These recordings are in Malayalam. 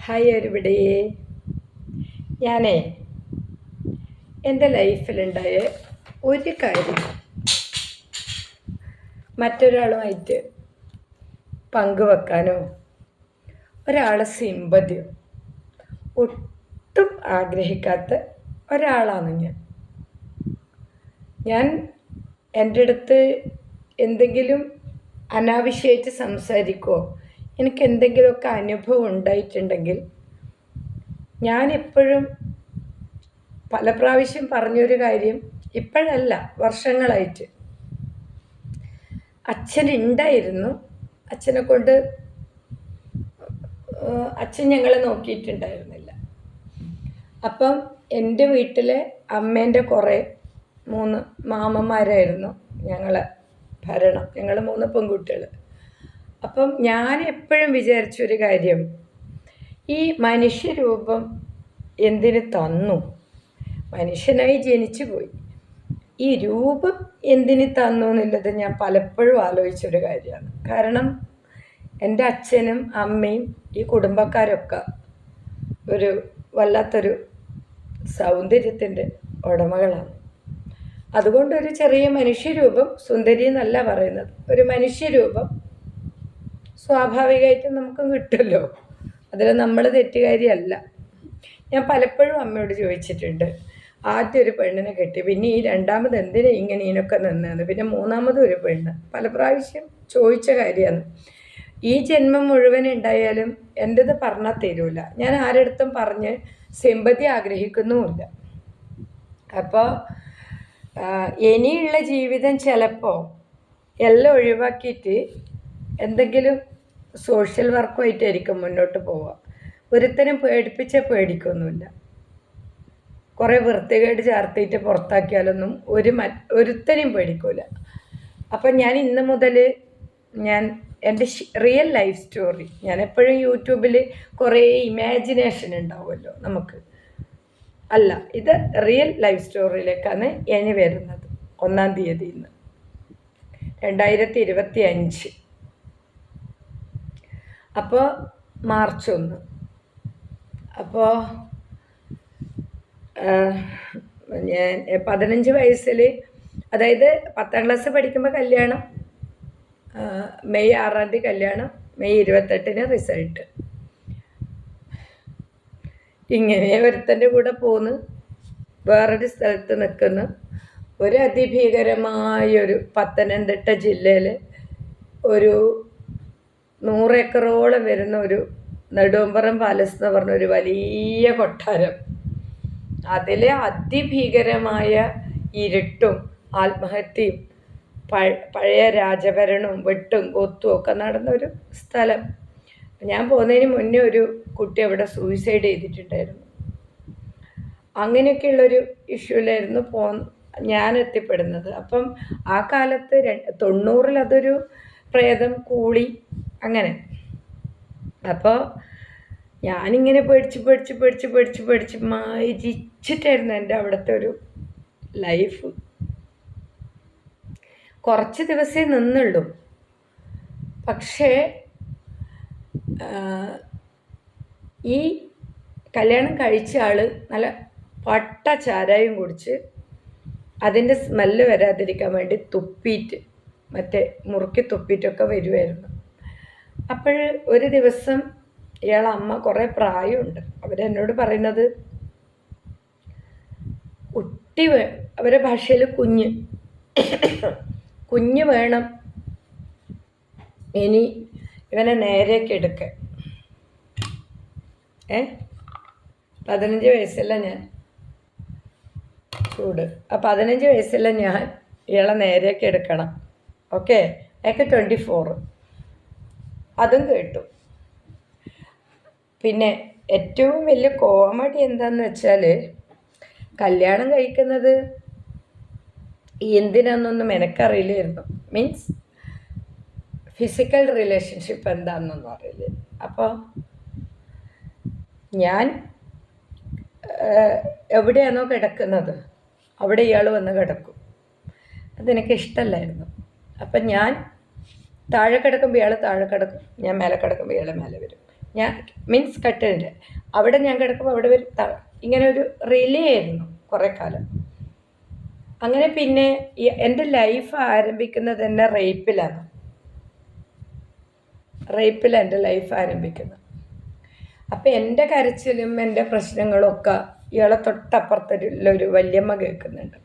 ഹായ് എവിടെ ഞാനേ എന്റെ ലൈഫിലുണ്ടായ ഒരു കാര്യം മറ്റൊരാളുമായിട്ട് പങ്കുവെക്കാനോ ഒരാളെ സിമ്പതിയോ ഒട്ടും ആഗ്രഹിക്കാത്ത ഒരാളാണ് ഞാൻ. ഞാൻ എന്റെ അടുത്ത് എന്തെങ്കിലും അനാവശ്യമായിട്ട് സംസാരിക്കുമോ എനിക്ക് എന്തെങ്കിലുമൊക്കെ അനുഭവം ഉണ്ടായിട്ടുണ്ടെങ്കിൽ ഞാൻ എപ്പോഴും പല പ്രാവശ്യം പറഞ്ഞൊരു കാര്യം ഇപ്പോഴല്ല വർഷങ്ങളായിട്ട്. അച്ഛൻ ഉണ്ടായിരുന്നു അച്ഛനെ കൊണ്ട് അച്ഛൻ ഞങ്ങളെ നോക്കിയിട്ടുണ്ടായിരുന്നില്ല. അപ്പം എന്റെ വീട്ടിലെ അമ്മേന്റെ കുറേ മൂന്ന് മാമന്മാരായിരുന്നു ഞങ്ങളെ ഭരണം. ഞങ്ങൾ മൂന്ന് പെൺകുട്ടികൾ അപ്പം ഞാൻ എപ്പോഴും വിചാരിച്ചൊരു കാര്യം. ഈ മനുഷ്യരൂപം എന്തിന് തന്നു? മനുഷ്യനായി ജനിച്ചു പോയി. ഈ രൂപം എന്തിന് തന്നു എന്നുള്ളത് ഞാൻ പലപ്പോഴും ആലോചിച്ചൊരു കാര്യമാണ്. കാരണം എന്റെ അച്ഛനും അമ്മയും ഈ കുടുംബക്കാരൊക്കെ ഒരു വല്ലാത്തൊരു സൗന്ദര്യത്തിന്റെ ഉടമകളാണ്. അതുകൊണ്ട് ഒരു ചെറിയ മനുഷ്യരൂപം സുന്ദരി എന്നല്ല പറയുന്നത്. ഒരു മനുഷ്യരൂപം സ്വാഭാവികമായിട്ടും നമുക്ക് കിട്ടുമല്ലോ. അതിൽ നമ്മൾ തെറ്റുകാരിയല്ല. ഞാൻ പലപ്പോഴും അമ്മയോട് ചോദിച്ചിട്ടുണ്ട്. ആദ്യം ഒരു പെണ്ണിനെ കെട്ടി പിന്നെ ഈ രണ്ടാമത് എന്തിനാ ഇങ്ങനെ ഇതിനൊക്കെ നിന്നതെന്ന്. പിന്നെ മൂന്നാമതും ഒരു പെണ്ണ്. പല പ്രാവശ്യം ചോദിച്ച കാര്യമാണ്. ഈ ജന്മം മുഴുവൻ ഉണ്ടായാലും എന്റെത് പറഞ്ഞാൽ തരൂല. ഞാൻ ആരടുത്തും പറഞ്ഞ് സിമ്പതി ആഗ്രഹിക്കുന്നുമില്ല. അപ്പോൾ ഇനിയുള്ള ജീവിതം ചിലപ്പോൾ എല്ലാം ഒഴിവാക്കിയിട്ട് എന്തെങ്കിലും സോഷ്യൽ വർക്കുമായിട്ടായിരിക്കും മുന്നോട്ട് പോവുക. ഒരുത്തനും പേടിപ്പിച്ച പേടിക്കൊന്നുമില്ല. കുറേ വൃത്തികേട് ചേർത്തിട്ട് പുറത്താക്കിയാലൊന്നും ഒരു മ ഒരുത്തനെയും പേടിക്കൂല. അപ്പം ഞാൻ ഇന്ന് മുതൽ ഞാൻ എന്റെ റിയൽ ലൈഫ് സ്റ്റോറി ഞാൻ എപ്പോഴും യൂട്യൂബിൽ കുറേ ഇമാജിനേഷൻ ഉണ്ടാവുമല്ലോ നമുക്ക്. അല്ല ഇത് റിയൽ ലൈഫ് സ്റ്റോറിയിലേക്കാണ് ഇനി വരുന്നത്. ഒന്നാം തീയതി ഇന്ന് രണ്ടായിരത്തി ഇരുപത്തി അഞ്ച് അപ്പോൾ മാർച്ച് ഒന്ന്. അപ്പോൾ ഞാൻ പതിനഞ്ച് വയസ്സിൽ അതായത് പത്താം ക്ലാസ് പഠിക്കുമ്പോൾ കല്യാണം മെയ് ആറാം തീയതി കല്യാണം മെയ് ഇരുപത്തെട്ടിന് റിസൾട്ട്. ഇങ്ങനെ ഒരുത്തന്റെ കൂടെ പോന്ന് വേറൊരു സ്ഥലത്ത് നിൽക്കുന്നു ഒരു അതിഭീകരമായൊരു പത്തനംതിട്ട ജില്ലയിൽ ഒരു നൂറേക്കറോളം വരുന്ന ഒരു നെടുമ്പറം പാലസ് എന്ന് പറഞ്ഞ ഒരു വലിയ കൊട്ടാരം. അതിലെ അതിഭീകരമായ ഇരുട്ടും ആത്മഹത്യയും പഴ- പഴയ രാജഭരണവും വെട്ടും കൊത്തും ഒക്കെ നടന്ന ഒരു സ്ഥലം. ഞാൻ പോകുന്നതിന് മുന്നേ ഒരു കുട്ടി അവിടെ സൂയിസൈഡ് ചെയ്തിട്ടുണ്ടായിരുന്നു. അങ്ങനെയൊക്കെയുള്ളൊരു ഇഷ്യൂലായിരുന്നു പോ ഞാൻ എത്തിപ്പെടുന്നത്. അപ്പം ആ കാലത്ത് തൊണ്ണൂറിൽ അതൊരു പ്രേതം കൂളി അങ്ങനെ. അപ്പോൾ ഞാനിങ്ങനെ പേടിച്ച് പേടിച്ച് പേടിച്ച് പേടിച്ച് പേടിച്ച് മരിച്ചിട്ടായിരുന്നു എന്റെ അവിടുത്തെ ഒരു ലൈഫ്. കുറച്ച് ദിവസമേ നിന്നുള്ളൂ. പക്ഷേ ഈ കല്യാണം കഴിച്ച ആൾ നല്ല പട്ട ചാരായം കുടിച്ച് അതിന്റെ സ്മെല്ല് വരാതിരിക്കാൻ വേണ്ടി തുപ്പിയിട്ട് മറ്റേ മുറുക്കി തുപ്പിയിട്ടൊക്കെ വരുമായിരുന്നു അപ്പോൾ ഒരു ദിവസം ഇയാളെ അമ്മ കുറേ പ്രായമുണ്ട്. അവരെന്നോട് പറയുന്നത് കുട്ടി വേ അവരെ ഭാഷയിൽ കുഞ്ഞ്. കുഞ്ഞ് വേണം. ഇനി ഇവനെ നേരേക്ക് എടുക്കാൻ. ഏ? പതിനഞ്ച് വയസ്സല്ല ഞാൻ? ചൂട്. ആ പതിനഞ്ച് വയസ്സല്ല ഞാൻ ഇയാളെ നേരേക്ക് എടുക്കണം. ഓക്കെ? അയാൾക്ക് ട്വന്റി ഫോറ്. അതും കേട്ടു. പിന്നെ ഏറ്റവും വലിയ കോമഡി എന്താന്ന് വെച്ചാൽ കല്യാണം കഴിക്കുന്നത് എന്തിനാന്നൊന്നും എനിക്കറിയില്ലായിരുന്നു. മീൻസ് ഫിസിക്കൽ റിലേഷൻഷിപ്പ് എന്താണെന്നൊന്നും അറിയില്ല. അപ്പോൾ ഞാൻ എവിടെയാണോ കിടക്കുന്നത് അവിടെ ഇയാൾ വന്ന് കിടക്കും. അതെനിക്ക് ഇഷ്ടമല്ലായിരുന്നു അപ്പം ഞാൻ താഴെ കിടക്കുമ്പോൾ ഇയാൾ താഴെ കിടക്കും. ഞാൻ മേലെ കിടക്കുമ്പോൾ ഇയാൾ മേലെ വരും. ഞാൻ മീൻസ് കട്ടിലിന്റെ അവിടെ ഞാൻ കിടക്കുമ്പോൾ അവിടെ വരും. ഇങ്ങനെ ഒരു റിലേ ആയിരുന്നു കുറേ കാലം. അങ്ങനെ പിന്നെ എന്റെ ലൈഫ് ആരംഭിക്കുന്നത് തന്നെ റേപ്പിലാണ് റേപ്പിലാണ് എന്റെ ലൈഫ് ആരംഭിക്കുന്നത്. അപ്പം എന്റെ കരച്ചിലും എന്റെ പ്രശ്നങ്ങളും ഒക്കെ ഇയാളെ തൊട്ടപ്പുറത്തുള്ളൊരു വല്യമ്മ കേൾക്കുന്നുണ്ട്.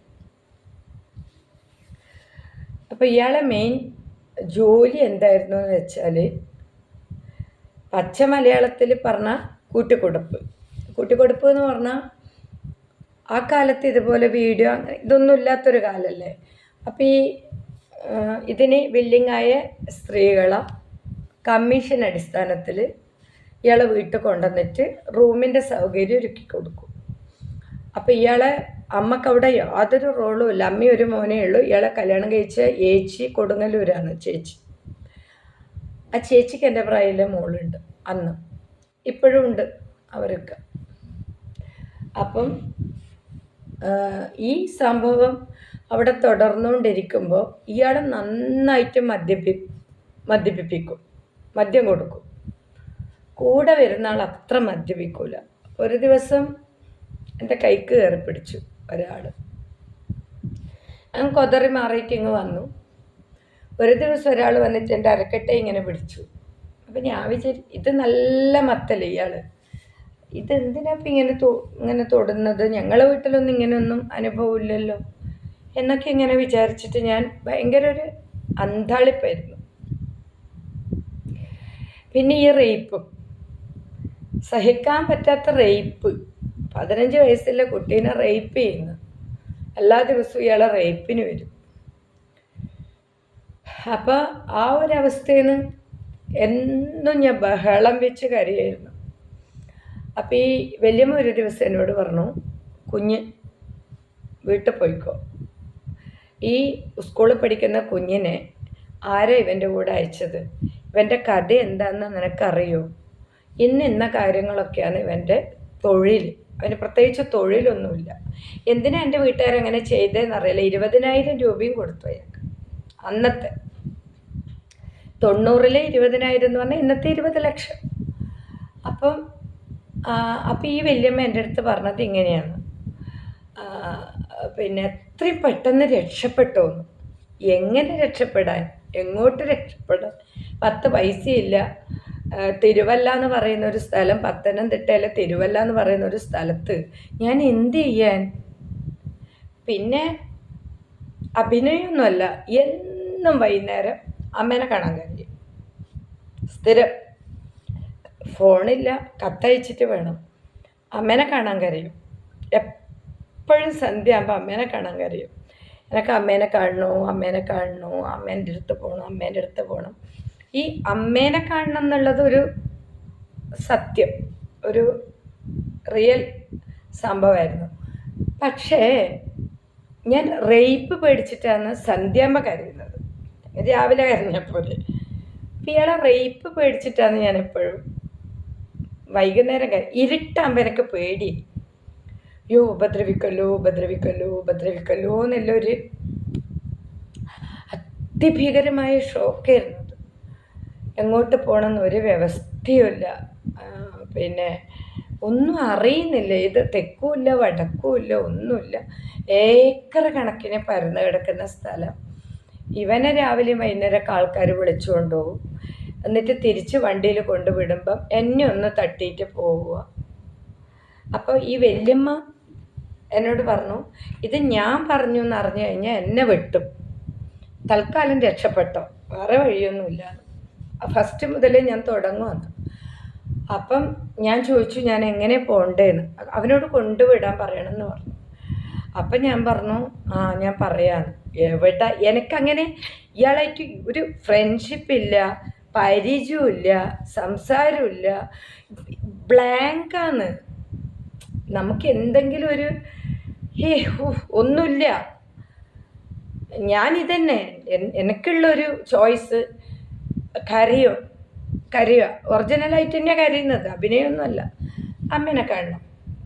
അപ്പോൾ ഇയാളെ മെയിൻ ജോലി എന്തായിരുന്നു എന്ന് വെച്ചാൽ പച്ച മലയാളത്തിൽ പറഞ്ഞ കൂട്ടിക്കൊടുപ്പ് കൂട്ടിക്കൊടുപ്പ് എന്ന് പറഞ്ഞാൽ ആ കാലത്ത് ഇതുപോലെ വീഡിയോ ഇതൊന്നും ഇല്ലാത്തൊരു കാലമല്ലേ അപ്പോൾ ഈ ഇതിന് വില്ലിങ്ങായ സ്ത്രീകളെ കമ്മീഷൻ അടിസ്ഥാനത്തിൽ ഇയാളെ വീട്ടിൽ കൊണ്ടുവന്നിട്ട് റൂമിന്റെ സൗകര്യം ഒരുക്കി കൊടുക്കും. അപ്പോൾ ഇയാളെ അമ്മയ്ക്ക് അവിടെ യാതൊരു റോളും ഇല്ല. അമ്മ ഒരു മോനേ ഉള്ളൂ. ഇയാളെ കല്യാണം കഴിച്ച ഏച്ചി കൊടുങ്ങല്ലൂരാണ് ചേച്ചി. ആ ചേച്ചിക്ക് എന്റെ പ്രായത്തിലെ മോളുണ്ട്. അന്ന്. ഇപ്പോഴും ഉണ്ട് അവർക്ക് അപ്പം ഈ സംഭവം അവിടെ തുടർന്നുകൊണ്ടിരിക്കുമ്പോൾ ഇയാൾ നന്നായിട്ട് മദ്യപി മദ്യപിപ്പിക്കും. മദ്യം കൊടുക്കും. കൂടെ വരുന്ന ആൾ അത്ര മദ്യപിക്കൂല. ഒരു ദിവസം എന്റെ കൈക്ക് കയറി പിടിച്ചു. ഒരാൾ ഞാൻ കൊതറി മാറിയിട്ട് ഇങ്ങ് വന്നു. ഒരു ദിവസം ഒരാൾ വന്നിട്ട് എന്റെ അരക്കെട്ടെ ഇങ്ങനെ പിടിച്ചു. അപ്പം ഞാൻ വിചാരി ഇത് നല്ല മത്തൽ ഇയാൾ ഇതെന്തിനാ ഇങ്ങനെ തൊ ഇങ്ങനെ തൊടുന്നത്? ഞങ്ങളെ വീട്ടിലൊന്നും ഇങ്ങനെയൊന്നും അനുഭവമില്ലല്ലോ. എന്നൊക്കെ ഇങ്ങനെ വിചാരിച്ചിട്ട് ഞാൻ ഭയങ്കര ഒരു അന്താളിപ്പായിരുന്നു പിന്നെ ഈ റേപ്പ്. സഹിക്കാൻ പറ്റാത്ത റേപ്പ്. പതിനഞ്ച് വയസ്സിലെ കുട്ടീനെ റേപ്പ് ചെയ്യുന്നു. എല്ലാ ദിവസവും ഇയാളെ റേപ്പിന് വരും. അപ്പോൾ ആ ഒരു അവസ്ഥയിൽ നിന്ന് എന്നും ഞാൻ ബഹളം വെച്ച് കരയായിരുന്നു. അപ്പോൾ ഈ വലിയമ്മ ഒരു ദിവസം എന്നോട് പറഞ്ഞു കുഞ്ഞ് വീട്ടിൽ പോയിക്കോ. ഈ സ്കൂളിൽ പഠിക്കുന്ന കുഞ്ഞിനെ ആരാ ഇവന്റെ കൂടെ അയച്ചത്? ഇവന്റെ കഥ എന്താണെന്ന് നിനക്കറിയോ? ഇന്ന് ഇന്ന കാര്യങ്ങളൊക്കെയാണ് ഇവന്റെ തൊഴിൽ. അവന് പ്രത്യേകിച്ച് തൊഴിലൊന്നുമില്ല. എന്തിനാ എന്റെ വീട്ടുകാരങ്ങനെ ചെയ്തതെന്നറിയില്ല ഇരുപതിനായിരം രൂപയും കൊടുത്തു അയാൾക്ക്. അന്നത്തെ തൊണ്ണൂറിലെ ഇരുപതിനായിരം എന്ന് പറഞ്ഞാൽ ഇന്നത്തെ ഇരുപത് ലക്ഷം. അപ്പം അപ്പം ഈ വല്യമ്മ എന്റെ അടുത്ത് പറഞ്ഞത് ഇങ്ങനെയാണ്. പിന്നെ എത്രയും പെട്ടെന്ന് രക്ഷപ്പെട്ടോന്ന് എങ്ങനെ രക്ഷപ്പെടാൻ? എങ്ങോട്ട് രക്ഷപ്പെടാൻ? പത്ത് പൈസയില്ല. തിരുവല്ല എന്ന് പറയുന്ന ഒരു സ്ഥലം പത്തനംതിട്ടയിലെ തിരുവല്ല എന്ന് പറയുന്ന ഒരു സ്ഥലത്ത് ഞാൻ എന്ത് ചെയ്യാൻ? പിന്നെ അഭിനയമൊന്നുമല്ല എന്നും വൈകുന്നേരം അമ്മേനെ കാണാൻ കഴിയും സ്ഥിരം. ഫോണില്ല കത്തയച്ചിട്ട് വേണം. അമ്മേനെ കാണാൻ കഴിയും എപ്പോഴും സന്ധ്യ ആകുമ്പോൾ അമ്മേനെ കാണാൻ കഴിയും എനിക്ക് അമ്മേനെ കാണണോ അമ്മേനെ കാണണോ അമ്മേന്റെ അടുത്ത് പോകണം അമ്മേന്റെ അടുത്ത് പോകണം ഈ അമ്മേനെ കാണണം എന്നുള്ളത് ഒരു സത്യം ഒരു റിയൽ സംഭവമായിരുന്നു. പക്ഷേ ഞാൻ റേപ്പ് പേടിച്ചിട്ടാണ് സന്ധ്യാമ്മ കരയുന്നത്. രാവിലെ കരഞ്ഞപ്പോലെ അപ്പം ഇയാളെ റേപ്പ് പേടിച്ചിട്ടാണ് ഞാൻ എപ്പോഴും വൈകുന്നേരം കര ഇരുട്ടാകുമ്പോൾ എനിക്ക് പേടി. അയ്യോ ഉപദ്രവിക്കല്ലോ ഉപദ്രവിക്കല്ലോ ഉപദ്രവിക്കല്ലോ എന്നുള്ളൊരു അതിഭീകരമായ ഷോക്കായിരുന്നു. എങ്ങോട്ട് പോകണമെന്ന് ഒരു വ്യവസ്ഥയുമില്ല. പിന്നെ ഒന്നും അറിയുന്നില്ല. ഇത് തെക്കുമില്ല വടക്കുമില്ല ഒന്നുമില്ല. ഏക്കർ കണക്കിന് പരന്ന് കിടക്കുന്ന സ്ഥലം. ഇവനെ രാവിലെ വൈകുന്നേരമൊക്കെ ആൾക്കാർ വിളിച്ചുകൊണ്ട് പോകും എന്നിട്ട് തിരിച്ച് വണ്ടിയിൽ കൊണ്ടുവിടുമ്പം എന്നെ ഒന്ന് തട്ടിയിട്ട് പോവുക. അപ്പോൾ ഈ വല്യമ്മ എന്നോട് പറഞ്ഞു ഇത് ഞാൻ പറഞ്ഞു എന്ന് അറിഞ്ഞു കഴിഞ്ഞാൽ എന്നെ വെട്ടും. തൽക്കാലം രക്ഷപ്പെട്ടോ. വേറെ വഴിയൊന്നുമില്ല. ഫസ്റ്റ് മുതലേ ഞാൻ തുടങ്ങുമെന്ന് അപ്പം ഞാൻ ചോദിച്ചു ഞാൻ എങ്ങനെ പോകണ്ടേന്ന് അവനോട് കൊണ്ടുവിടാൻ പറയണമെന്ന് പറഞ്ഞു. അപ്പം ഞാൻ പറഞ്ഞു ആ ഞാൻ പറയാന്ന്. എവിടെ? എനിക്കങ്ങനെ ഇയാളായിട്ട് ഒരു ഫ്രണ്ട്ഷിപ്പ് ഇല്ല പരിചയമില്ല സംസാരമില്ല ബ്ലാങ്കാണ് നമുക്ക് എന്തെങ്കിലും ഒരു ഹേ ഒന്നുമില്ല. ഞാനിതന്നെ. എനിക്കുള്ളൊരു ചോയ്സ് കരയോ? കരയുക ഒറിജിനലായിട്ട് തന്നെയാണ് കരയുന്നത്. അഭിനയമൊന്നുമല്ല അമ്മേനെ കാണണം.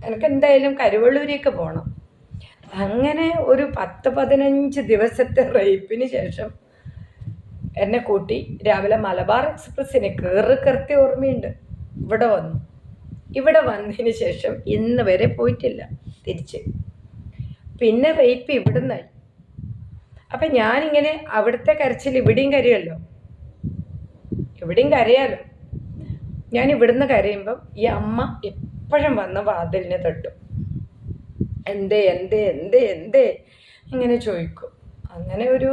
എനിക്ക് എന്തായാലും കരുവള്ളൂരേക്ക് പോകണം അങ്ങനെ ഒരു പത്ത് പതിനഞ്ച് ദിവസത്തെ റേപ്പിന് ശേഷം എന്നെ കൂട്ടി രാവിലെ മലബാർ എക്സ്പ്രസ്സിന് കയറി കയറി ഓർമ്മയുണ്ട്. ഇവിടെ വന്നു. ഇവിടെ വന്നതിന് ശേഷം ഇന്ന് വരെ പോയിട്ടില്ല തിരിച്ച്. പിന്നെ റേപ്പ് ഇവിടുന്നായി. അപ്പം ഞാനിങ്ങനെ അവിടുത്തെ കരച്ചിൽ ഇവിടെയും കരയല്ലോ ഇവിടെയും കരയാലോ. ഞാൻ ഇവിടുന്ന് കരയുമ്പം ഈ അമ്മ എപ്പോഴും വന്ന് വാതിലിനെ തട്ടും. എന്തേ എന്തേ എന്തേ എന്തേ? ഇങ്ങനെ ചോദിക്കും. അങ്ങനെ ഒരു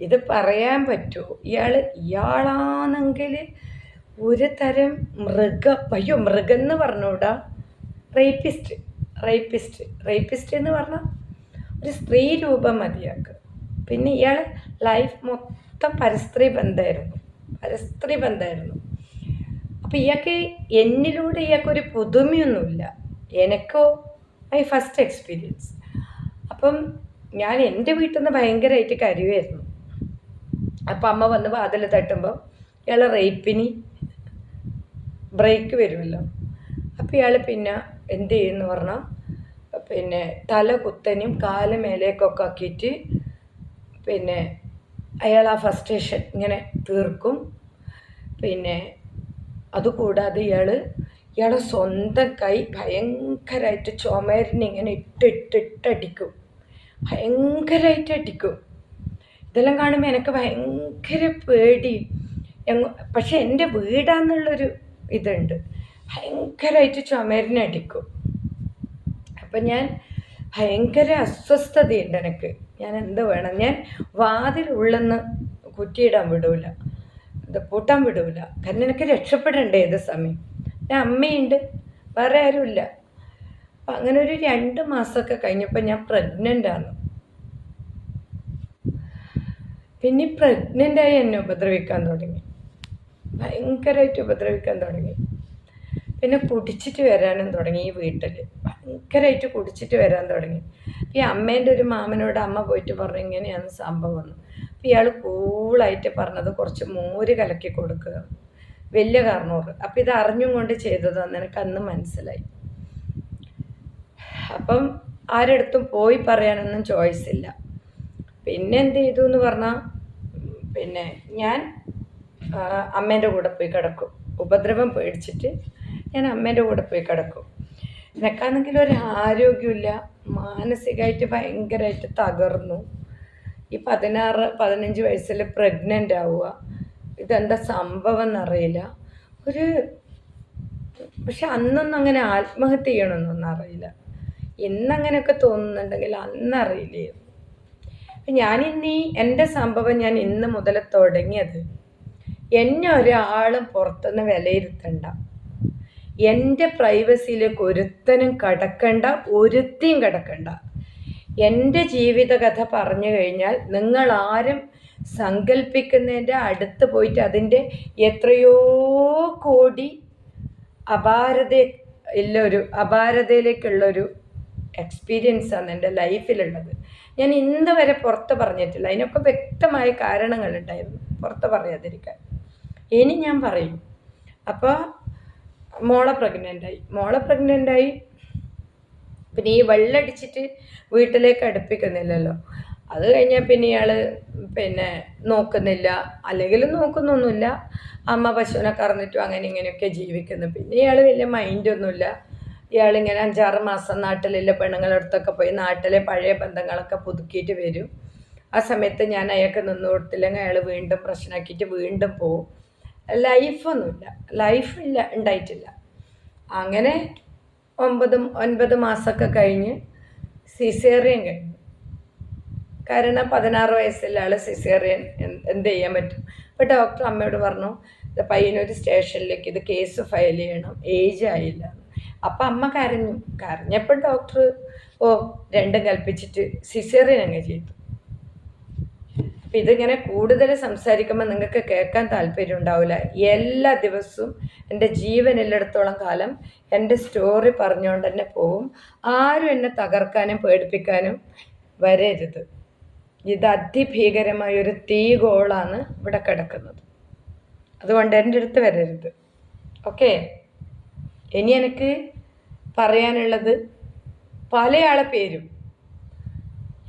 ഇത് പറയാൻ പറ്റുമോ ഇയാൾ ഇയാളാണെങ്കിൽ ഒരു തരം മൃഗ അയ്യോ മൃഗം എന്ന് പറഞ്ഞൂടാ. റേപ്പിസ്റ്റ് റേപ്പിസ്റ്റ് റേപ്പിസ്റ്റ് എന്ന് പറഞ്ഞാൽ ഒരു സ്ത്രീ രൂപം മതിയാക്കുക പിന്നെ ഇയാൾ ലൈഫ് മൊത്തം പരസ്ത്രീ ബന്ധമായിരുന്നു. പരസ്ത്രീ ബന്ധമായിരുന്നു. അപ്പം ഇയാൾക്ക് എന്നിലൂടെ ഇയാൾക്കൊരു പുതുമയൊന്നുമില്ല. എനിക്കോ ഐ ഫസ്റ്റ് എക്സ്പീരിയൻസ് അപ്പം ഞാൻ എന്റെ വീട്ടിൽ നിന്ന് ഭയങ്കരമായിട്ട് കരുവായിരുന്നു അപ്പം അമ്മ വന്ന് വാതിൽ തട്ടുമ്പോൾ ഇയാളെ റേപ്പിന് ബ്രേക്ക് വരുമല്ലോ. അപ്പോൾ ഇയാൾ പിന്നെ എന്ത് ചെയ്യുമെന്ന് പറഞ്ഞാൽ പിന്നെ തല കുത്തനും കാൽ മേലേക്കൊക്കെ ആക്കിയിട്ട് പിന്നെ അയാൾ ആ ഫസ്റ്റേഷൻ ഇങ്ങനെ തീർക്കും. പിന്നെ അതുകൂടാതെ ഇയാൾ ഇയാളെ സ്വന്തം കൈ ഭയങ്കരമായിട്ട് ചുമരിനെ ഇങ്ങനെ ഇട്ട് ഇട്ട് ഇട്ടടിക്കും ഭയങ്കരമായിട്ട് അടിക്കും. ഇതെല്ലാം കാണുമ്പോൾ എനിക്ക് ഭയങ്കര പേടി. പക്ഷെ എന്റെ വീടാന്നുള്ളൊരു ഇതുണ്ട്. ഭയങ്കരമായിട്ട് ചുമരിനടിക്കും അപ്പം ഞാൻ ഭയങ്കര അസ്വസ്ഥതയുണ്ട് എനിക്ക്. ഞാൻ എന്ത് വേണം? ഞാൻ വാതിൽ ഉള്ളെന്ന് കുറ്റിയിടാൻ വിടൂല. ഇത് പൂട്ടാൻ വിടൂല. കാരണം എനിക്ക് രക്ഷപ്പെടണ്ടേ ഏത് സമയം? ഞാൻ അമ്മയുണ്ട്. വേറെ ആരുമില്ല. അപ്പം അങ്ങനെ ഒരു രണ്ട് മാസമൊക്കെ കഴിഞ്ഞപ്പോൾ ഞാൻ പ്രഗ്നന്റ് ആണ് പിന്നെ പ്രഗ്നന്റായി എന്നെ ഉപദ്രവിക്കാൻ തുടങ്ങി. ഭയങ്കരമായിട്ട് ഉപദ്രവിക്കാൻ തുടങ്ങി. പിന്നെ കുടിച്ചിട്ട് വരാനും തുടങ്ങി ഈ വീട്ടിൽ ഭയങ്കരമായിട്ട് കുടിച്ചിട്ട് വരാൻ തുടങ്ങി. ഈ അമ്മേന്റെ ഒരു മാമനോട് അമ്മ പോയിട്ട് പറഞ്ഞു ഇങ്ങനെയാണ് സംഭവം എന്ന്. അപ്പം ഇയാൾ കൂളായിട്ട് പറഞ്ഞത് കുറച്ച് മോര് കലക്കി കൊടുക്കുക. വലിയ കാരണവർ അപ്പം ഇത് അറിഞ്ഞും കൊണ്ട് ചെയ്തതാന്ന് എനിക്ക് അന്ന് മനസ്സിലായി. അപ്പം ആരെടുത്തും പോയി പറയാനൊന്നും ചോയ്സ് ഇല്ല. പിന്നെ എന്ത് ചെയ്തു എന്ന് പറഞ്ഞാൽ പിന്നെ ഞാൻ അമ്മേന്റെ കൂടെ പോയി കിടക്കും. ഉപദ്രവം പേടിച്ചിട്ട് ഞാൻ അമ്മേന്റെ കൂടെ പോയി കിടക്കും. എനിക്കാണെങ്കിൽ ഒരു ആരോഗ്യമില്ല മാനസികമായിട്ട് ഭയങ്കരമായിട്ട് തകർന്നു. ഈ പതിനാറ് പതിനഞ്ച് വയസ്സിൽ പ്രഗ്നന്റ് ആവുക ഇതെന്താ സംഭവം എന്നറിയില്ല ഒരു പക്ഷെ അന്നൊന്നും അങ്ങനെ ആത്മഹത്യ ചെയ്യണമെന്നൊന്നും അറിയില്ല. ഇന്നങ്ങനെയൊക്കെ തോന്നുന്നുണ്ടെങ്കിൽ അന്നറിയില്ലായിരുന്നു അപ്പം ഞാനിന്നീ എന്റെ സംഭവം ഞാൻ ഇന്ന് മുതൽ തുടങ്ങിയത് എന്നെ ഒരാളും പുറത്തുനിന്ന് വിലയിരുത്തണ്ട. എന്റെ പ്രൈവസിയിലേക്ക് ഒരുത്തനും കടക്കണ്ട ഒരുത്തിയും കടക്കണ്ട. എന്റെ ജീവിതകഥ പറഞ്ഞു കഴിഞ്ഞാൽ നിങ്ങൾ ആരും സങ്കല്പിക്കുന്നതിന്റെ അടുത്ത് പോയിട്ട് അതിന്റെ എത്രയോ കോടി അപാരത ഉള്ളൊരു അപാരതയിലേക്കുള്ളൊരു എക്സ്പീരിയൻസാണ് എന്റെ ലൈഫിലുള്ളത് ഞാൻ ഇന്ന് വരെ പുറത്ത് പറഞ്ഞിട്ടില്ല. അതിനൊക്കെ വ്യക്തമായ കാരണങ്ങളുണ്ടായിരുന്നു. പുറത്ത് പറയാതിരിക്കാൻ. ഇനി ഞാൻ പറയും. അപ്പോൾ മോളെ പ്രഗ്നന്റായി മോളെ പ്രഗ്നന്റായി പിന്നെ ഈ വെള്ളടിച്ചിട്ട് വീട്ടിലേക്ക് അടുപ്പിക്കുന്നില്ലല്ലോ. അത് കഴിഞ്ഞാൽ പിന്നെ ഇയാൾ പിന്നെ നോക്കുന്നില്ല. അല്ലെങ്കിൽ നോക്കുന്നൊന്നുമില്ല. അമ്മ പശുവിനെ കറന്നിട്ടും അങ്ങനെ ഇങ്ങനെയൊക്കെ ജീവിക്കുന്നു. പിന്നെ ഇയാൾ വലിയ മൈൻഡൊന്നുമില്ല ഇയാളിങ്ങനെ അഞ്ചാറ് മാസം നാട്ടിലുള്ള പെണ്ണുങ്ങളുടെ അടുത്തൊക്കെ പോയി നാട്ടിലെ പഴയ ബന്ധങ്ങളൊക്കെ പുതുക്കിയിട്ട് വരും. ആ സമയത്ത് ഞാൻ അയാൾക്ക് നിന്ന് കൊടുത്തില്ലെങ്കിൽ അയാൾ വീണ്ടും പ്രശ്നമാക്കിയിട്ട് വീണ്ടും പോവും. ലൈഫൊന്നുമില്ല. ലൈഫില്ല ഉണ്ടായിട്ടില്ല. അങ്ങനെ ഒമ്പതും ഒൻപത് മാസമൊക്കെ കഴിഞ്ഞ് സിസേറിയൻ കഴിഞ്ഞു. കാരണം പതിനാറ് വയസ്സുള്ള സിസേറിയൻ എന്ത് ചെയ്യാൻ പറ്റും. അപ്പോൾ ഡോക്ടർ അമ്മയോട് പറഞ്ഞു ഇത് പയ്യനൊരു സ്റ്റേഷനിലേക്ക് ഇത് കേസ് ഫയൽ ചെയ്യണം. ഏജ് ആയില്ല. അപ്പം അമ്മ കരഞ്ഞു. കരഞ്ഞപ്പോൾ ഡോക്ടർ ഓ രണ്ടും കൽപ്പിച്ചിട്ട് സിസേറിയൻ അങ്ങ് ചെയ്തു. അപ്പം ഇതിങ്ങനെ കൂടുതൽ സംസാരിക്കുമ്പോൾ നിങ്ങൾക്ക് കേൾക്കാൻ താല്പര്യം ഉണ്ടാവില്ല എല്ലാ ദിവസവും എന്റെ ജീവനില്ലെടുത്തോളം കാലം എന്റെ സ്റ്റോറി പറഞ്ഞുകൊണ്ട് തന്നെ പോവും. ആരും എന്നെ തകർക്കാനും പേടിപ്പിക്കാനും വരരുത്. ഇത് അതിഭീകരമായ ഒരു തീ ഗോളാണ് ഇവിടെ കിടക്കുന്നത്. അതുകൊണ്ട് എന്റെ അടുത്ത് വരരുത്. ഓക്കെ? ഇനി എനിക്ക് പറയാനുള്ളത് പലയാളെ പേരും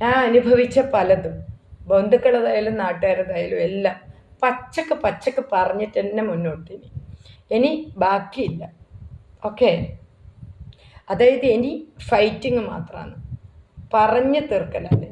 ഞാൻ അനുഭവിച്ച പലതും. ബന്ധുക്കളതായാലും നാട്ടുകാരതായാലും എല്ലാം പച്ചക്ക് പച്ചക്ക് പറഞ്ഞിട്ട് തന്നെ മുന്നോട്ട് ഇനി ഇനി ബാക്കിയില്ല. ഓക്കെ? അതായത് ഇനി ഫൈറ്റിങ് മാത്രമാണ് പറഞ്ഞ് തീർക്കലാണ്.